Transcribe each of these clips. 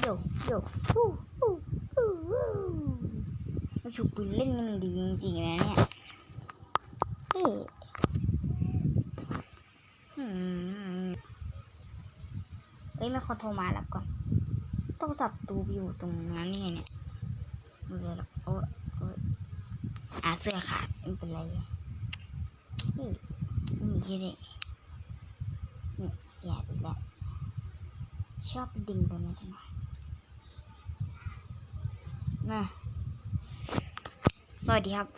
โยโยฮู้ฮู้ฮู้มาฉุกปืนเล่นกันดีจริงๆนะเนี่ยเฮ้อืมเอ้ยมีคนโทรมาแล้วก่อนโทรศัพท์ตูไปอยู่ตรงนั้นนี่ไงเนี่ยไม่เป็นไรหรอกโอ้ยโอ้ยอะเสื้อขาดไม่เป็นไรนี่นี่แค่นี้นี่แย่อีกแล้วชอบดิ่งตรงนี้ทำไม นะสวัสดีครับ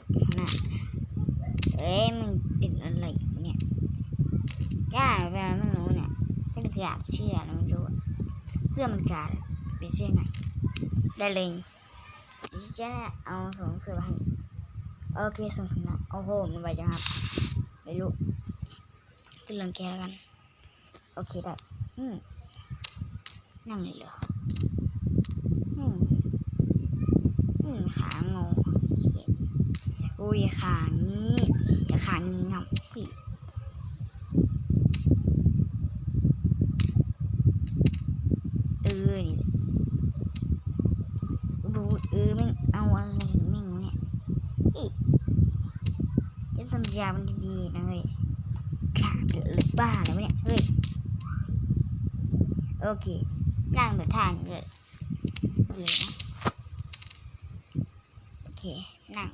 นะเอ้ยมันเป็นอะไรเนี่ยย่าเวลาไม่รู้เนี่ยเป็นกาดเชื่อนะไม่รู้อะเสื้อมันกาดอะเป็นเสื้อไหนได้เลยดิฉันจะเอาส่งเสื้อมาให้โอเคส่งถึงนะโอ้โหมันไวจังครับไม่รู้ขึ้นเรื่องแกแล้วกัน โอเคได้อืมนั่งเลยเหรออืมอืมขางอเขียน อุ้ยขางี้อย่าขางี้งับปีเออนี่รู้เออไม่เอาอะไรไม่รู้เนี่ยอีเล่นปัญญามันดีๆนะเว้ยขาเดือดเลยบ้าเลยวะเนี่ยเฮ้ยโอเคนั่งแบบท่านี้เลยเลยนะโอเคนั่ง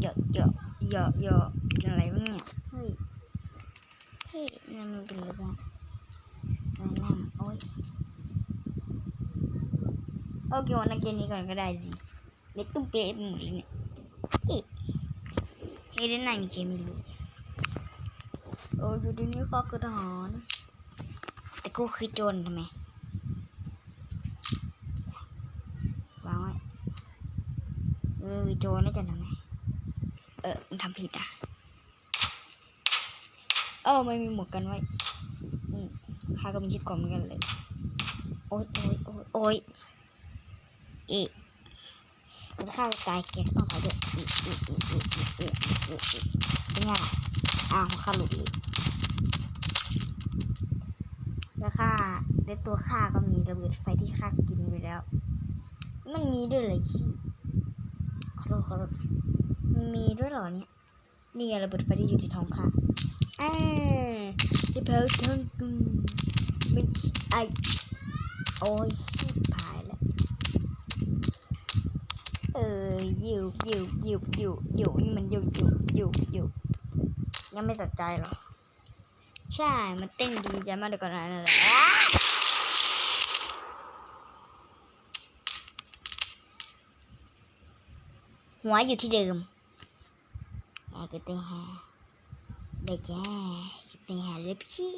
เยอะเยอะ เยอะเยอะเยอะเป็นอะไรบ้างเนี่ยเฮ้ยเฮ้ยนั่นมันเป็นอะไรบ้างมานั่งโอ๊ยโอเควันนักเกมนี้ก่อนก็ได้ดิเล็กตุ้มเป๊ะไปหมดเลยเนี่ยเฮ้ยเฮ้ยเล่นไหนนี่เกมไม่รู้เอออยู่ดีนี้ข้าคือทหารแต่กูคือโจรทำไมวางไว้เออโจรน่าจะทำไมเออมันทำผิดอะ เออไม่มีหมวกกันไว้ข้าก็มีชุดเกราะเหมือนกันเลย โอ๊ยโอ๊ยโอ๊ยโอ๊ยอ๊ะแล้วข้าตายแกก็ต้องตายด้วยอีอีอีอีอีอีอีอีเป็นไงล่ะอ้าวข้าหลุดเลยแล้วค่าในตัวค่าก็มีระเบิดไฟที่ค่ากินไปแล้ว มันมีด้วยเหรอขี้ขอโทษขอโทษ มีด้วยเหรอเนี่ย นี่ไระเบิดไฟที่อยู่ที่ท้องค่ะอ่าที่เผาท้องกูไม่ใช่ไอโอ้ยชิบหายแล้วเอออยู่อยู่อยู่อยู่อยู่นี่มันอยู่อยู่อยู่อยู่ยังไม่สนใจหรอ ใช่ มันเต้นดีจะมาดี๋ยวก่อนนะนั่นแหละหัวอยู่ที่เดิม แต่จะไปหาแต่จะไปหาเล็บขี้